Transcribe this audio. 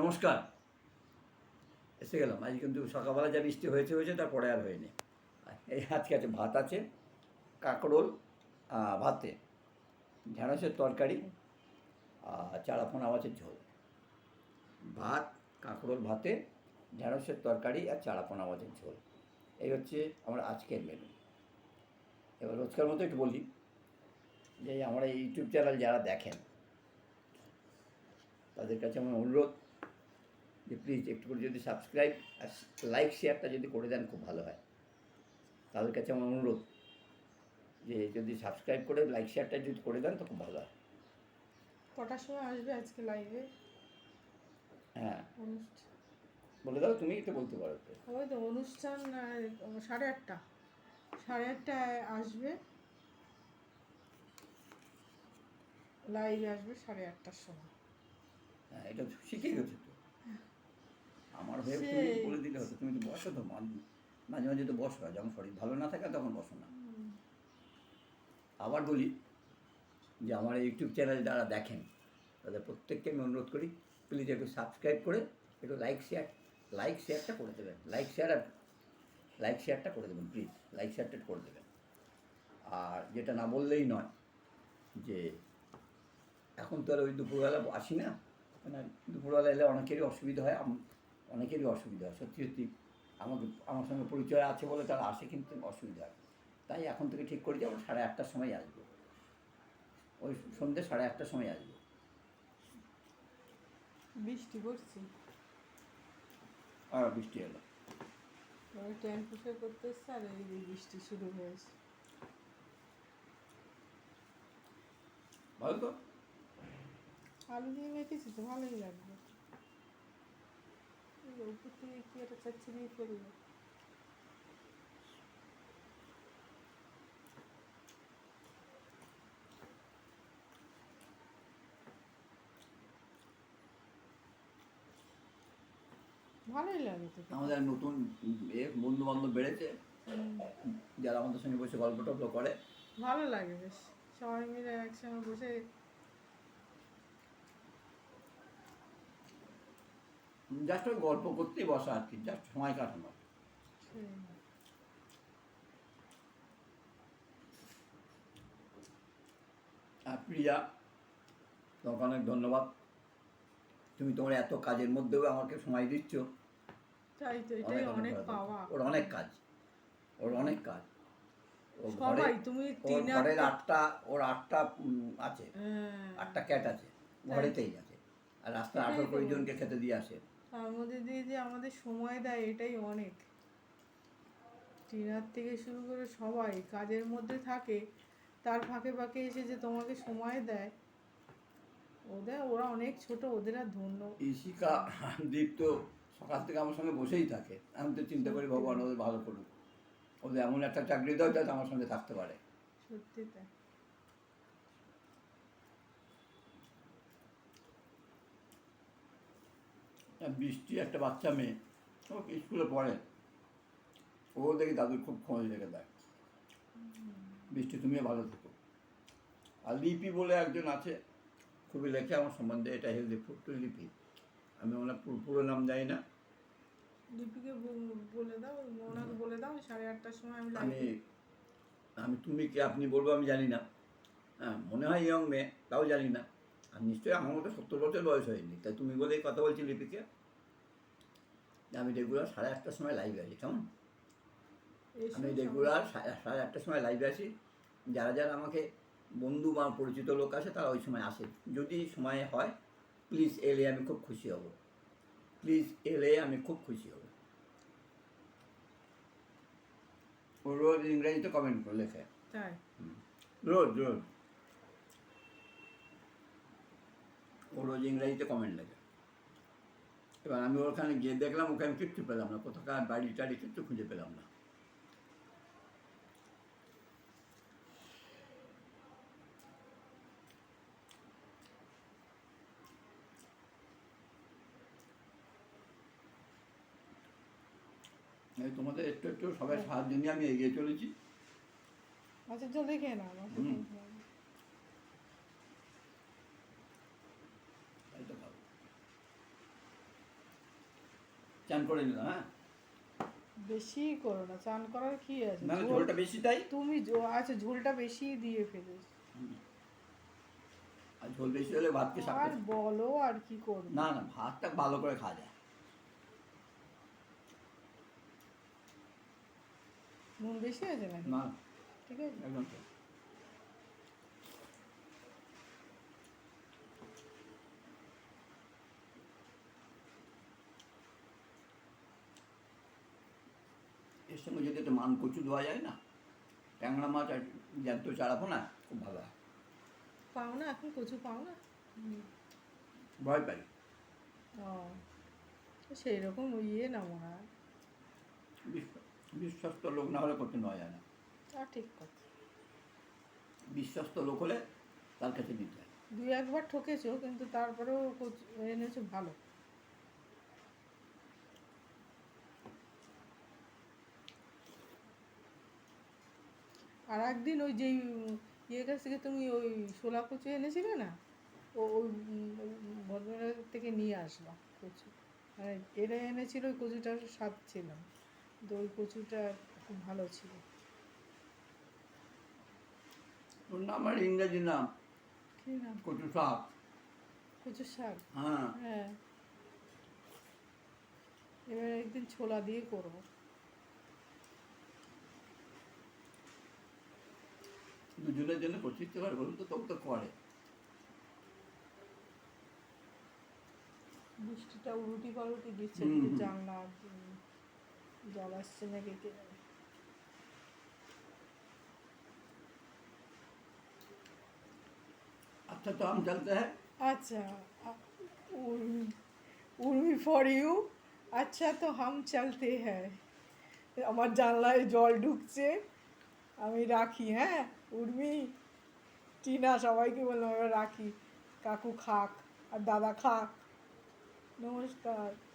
নমস্কার। এসে গেলাম। আজ কিন্তু সকালবেলা যা বৃষ্টি হয়েছে হয়েছে, তারপরে আর হয়নি। এই আজকে আছে ভাত আছে, কাঁকরোল ভাতে ঢেঁড়সের তরকারি, আর চারাপোনা মাছের ঝোল। ভাত, কাঁকরোল, ভাতে ঢেঁড়সের তরকারি আর চারাপোনা মাছের ঝোল। এই হচ্ছে আমার আজকের মেনু এবার রোজকার মতো একটু বলি যে আমার এই ইউটিউব চ্যানেল যারা দেখেন, তাদের কাছে আমার অনুরোধ যে প্লিজ একটু করে যদি সাবস্ক্রাইব আর লাইক শেয়ারটা যদি করে দেন খুব ভালো হয়। তাদের কাছে আমার অনুরোধ যে যদি সাবস্ক্রাইব করে লাইক শেয়ারটা যদি করে দেন তো খুব ভালো হয়। কটার সময় আসবে আজকে লাইভে হ্যাঁ। বলে দাও তুমি একটু বলতে পারো। ওই তো অনুষ্ঠান সাড়ে আটটা। সাড়ে আটটায় আসবে। লাইভে আসবে সাড়ে আটটার সময়। হ্যাঁ এটা তো শিখেই গেছো তো। আমার হয়ে তুমি। বলে দিলে হতো তুমি তো বসো তো মান- মাঝে মাঝে তো বসো যখন শরীর ভালো না থাকে তখন বসো না আবার বলি যে আমার এই ইউটিউব চ্যানেল যারা দেখেন তাদের প্রত্যেককে আমি অনুরোধ করি প্লিজ একটু সাবস্ক্রাইব করে একটু লাইক শেয়ার লাইক শেয়ারটা করে দেবেন লাইক শেয়ার আর লাইক শেয়ারটা করে দেবেন প্লিজ লাইক শেয়ারটা করে দেবেন আর যেটা না বললেই নয় যে এখন তো আর ওই দুপুরবেলা আসি না মানে দুপুরবেলা এলে অনেকেরই অসুবিধা হয় অনেকেরই অসুবিধা হয়। সত্যি সত্যি আমাকে আমার সঙ্গে পরিচয় আছে বলে তারা আসে কিন্তু অসুবিধা হয়। তাই এখন থেকে ঠিক করেছি আমরা সাড়ে আটটার সময় আসব। ওই সন্ধ্যে সাড়ে আটটার সময় আসব। বৃষ্টি পড়ছে? আর বৃষ্টি এলো পুষে করতে আর এই বৃষ্টি শুরু হয়েছে। ভালো তো? আলু দিয়ে মেখেছি তো ভালোই লাগবে। উপর থেকে কি একটা চাচ্ছি দিয়ে ফেলবে ভালোই লাগে তো। খেতে। আমাদের নতুন এ বন্ধু বান্ধব বেড়েছে। হুম, যারা আমাদের সঙ্গে বসে গল্প টল্প করে। ভালো লাগে বেশ। সবাই মিলে একসঙ্গে বসে জাস্ট ওই গল্প করতেই বসা আর কি জাস্ট সময় কাটানো। আর প্রিয়া তোমাকে অনেক ধন্যবাদ। তুমি তোমার এত কাজের মধ্যেও আমাকে সময় দিচ্ছ। তাই তো এটাই অনেক পাওয়া। ওর অনেক কাজ ওর অনেক কাজ। সবাই তুমি ঘরের আটটা- ওর আটটা আছে। হ্যাঁ, আটটা ক্যাট আছে ঘরেতেই আছে। আর রাস্তায় আঠারো কুড়ি জনকে খেতে দিয়ে আসে। তার মধ্যে দিয়ে যে আমাদের সময় দেয় এটাই অনেক। টিনার থেকে শুরু করে সবাই কাজের মধ্যে থাকে তার ফাঁকে ফাঁকে এসে যে তোমাকে সময় দেয় ওদের ওরা অনেক ছোট ওদের আর ধন্য। ইশিকা দীপ তো সকাল থেকে আমার সঙ্গে বসেই থাকে। আমি তো চিন্তা করি ভগবান ওদের ভালো করুক। ওদের এমন একটা চাকরি দাও যাতে আমার সঙ্গে থাকতে পারে। সত্যি তাই আর বৃষ্টি একটা বাচ্চা মেয়ে ও স্কুলে পড়ে। ও দেখি দাদুর খুব খোঁজ রেখে দেয়। বৃষ্টি তুমিও ভালো থেকো। আর লিপি বলে একজন আছে খুবই লেখে আমার সম্বন্ধে এটা হেলদি ফুড টু লিপি। আমি ওনার পুরো পুরো নাম জানি না। লিপিকে বলে দাও ওনাকে বলে দাও সাড়ে আটটার সময় আমি আমি আমি তুমি কি আপনি বলব আমি জানি না। হ্যাঁ মনে হয় ইয়ং মেয়ে তাও জানি না। আর নিশ্চয়ই আমার মতো সত্তর বছর বয়স হয়নি। তাই তুমি বলেই কথা বলছি লিপিকে। আমি রেগুলার সাড়ে আটটার সময় লাইভে আছি কেমন? আমি রেগুলার সাড়ে আটটার সময় লাইভে আসি যারা যারা আমাকে বন্ধু বা পরিচিত লোক আছে তারা ওই সময় আসে। যদি সময় হয় প্লিজ এলে আমি খুব খুশি হব। প্লিজ এলে আমি খুব খুশি হব। রোজ ইংরেজিতে কমেন্ট করে লেখে। তাই? রোজ রোজ। ও রোজ ইংরেজিতে কমেন্ট লেখে। এবার আমি ওখানে গিয়ে দেখলাম ওকে আমি কিচ্ছু পেলাম না কোথাকার বাড়ি টাড়ি কিচ্ছু খুঁজে পেলাম না। এই তোমাদের একটু একটু সবাই সাহায্য নিয়ে আমি এগিয়ে চলেছি। আচ্ছা জলদি খেয়ে নাও আমার তো হুম। খেতে হবে। এই তো ভালো চান করে নিলাম হ্যাঁ? বেশি করো না চান করার কি আছে? না ঝোলটা বেশি তাই? তুমি আচ্ছা ঝোলটা বেশি দিয়ে ফেলেছ। আর ঝোল বেশি হলে ভাতকে আর বলো আর কি করবে? না না ভাতটা ভালো করে খাওয়া যায়। নুন বেশি আছে না। ঠিক আছে। একদম সঙ্গে যদি একটু মান কচু দেওয়া যায় না। ট্যাংরা মাছ আর জ্যান্ত চাড়াবো না খুব ভালো হয়। পাও না এখন কচু পাও না? ভয় পাই। ও সেই রকম ইয়ে না মনে হয় বিশ্ব- বিশ্বস্ত লোক না হলে করতে নেওয়া যায় না। তা ঠিক কথা। বিশ্বস্ত লোক হলে তার কাছে নিতে হয়। দুই একবার ঠকেছো কিন্তু তারপরেও এনেছো ভালো। আর একদিন ওই যেই ইয়ের কাছ থেকে তুমি ওই শোলা কচু এনেছিলে না? ও ওই উম, থেকে নিয়ে আসবা কচু। মানে এরা এনেছিল ওই কচুটার স্বাদ ছিল। তো ওই কচুটা খুব ভালো ছিল। ওর নাম আর ইংরেজি নাম। কি নাম? কচু শাক। কচুর শাক? হ্যাঁ। হ্যাঁ। এবার একদিন ছোলা দিয়ে করব। দুজনের জন্য করতে পারে বলুন তো তবু তো করে বৃষ্টিটা উলুটি পালুটি দিচ্ছে হুম, কিন্তু হুম। জানলা উম, জল আসছে নাকি কে জানে। अच्छा तो हम चलते हैं আচ্ছা উর্মি ফর ইউ আচ্ছা তো হাম চলতে হ্যাঁ আমার জানলায় জল ঢুকছে আমি রাখি হ্যাঁ? উর্মি, টিনা সবাইকে বললাম, এবার রাখি। কাকু খাক, আর দাদা খাক। নমস্কার।